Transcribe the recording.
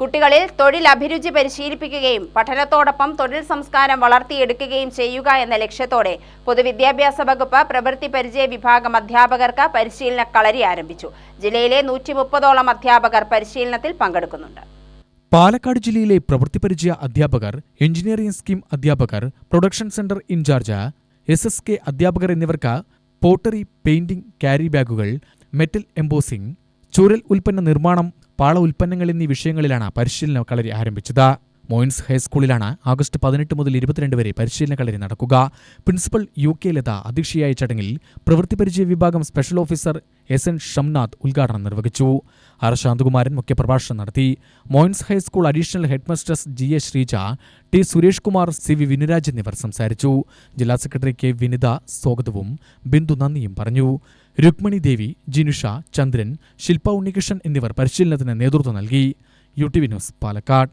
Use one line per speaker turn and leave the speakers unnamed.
കുട്ടികളിൽ തൊഴിൽ അഭിരുചി പരിശീലിപ്പിക്കുകയും പഠനത്തോടൊപ്പം തൊഴിൽ സംസ്കാരം വളർത്തിയെടുക്കുകയും ചെയ്യുക എന്ന ലക്ഷ്യത്തോടെ പൊതുവിദ്യാഭ്യാസ വകുപ്പ് പ്രവൃത്തി പരിചയ വിഭാഗം അധ്യാപകർക്ക് പരിശീലന കളരി ആരംഭിച്ചു. ജില്ലയിലെ നൂറ്റി മുപ്പതോളം അധ്യാപകർ പരിശീലനത്തിൽ പങ്കെടുക്കുന്നുണ്ട്.
പാലക്കാട് ജില്ലയിലെ പ്രവൃത്തി പരിചയ അധ്യാപകർ എഞ്ചിനീയറിംഗ് സ്കീം അധ്യാപകർ production centre in charge S S K അധ്യാപകർ എന്നിവർക്ക് പോട്ടറി പെയിന്റിംഗ് ക്യാരി ബാഗുകൾ മെറ്റൽ എംബോസിംഗ് ചുരൽ ഉൽപ്പന്ന നിർമ്മാണം പാള ഉൽപ്പന്നങ്ങൾ എന്നീ വിഷയങ്ങളിലാണ് പരിശീലന കളരി ആരംഭിച്ചത്. മോയിൻസ് ഹൈസ്കൂളിലാണ് ആഗസ്റ്റ് പതിനെട്ട് മുതൽ ഇരുപത്തിരണ്ട് വരെ പരിശീലന കളരി നടക്കുക. പ്രിൻസിപ്പൽ യു കെ ലത അധ്യക്ഷയായ ചടങ്ങിൽ പ്രവൃത്തി പരിചയ വിഭാഗം special officer S N Shamnath ഉദ്ഘാടനം നിർവഹിച്ചു. ആർ ശാന്തകുമാരൻ മുഖ്യപ്രഭാഷണം നടത്തി. Moyan's high school additional headmaster G A Sreeja T Suresh Kumar C V Vinuraj എന്നിവർ സംസാരിച്ചു. ജില്ലാ സെക്രട്ടറി കെ വിനിത സ്വാഗതവും ബിന്ദു നന്ദിയും പറഞ്ഞു. രുക്മിണി ദേവി ജിനുഷ ചന്ദ്രൻ ശില്പ ഉണ്ണികൃഷ്ണൻ എന്നിവർ പരിശീലനത്തിന് നേതൃത്വം നൽകി. U T V news Palakkad.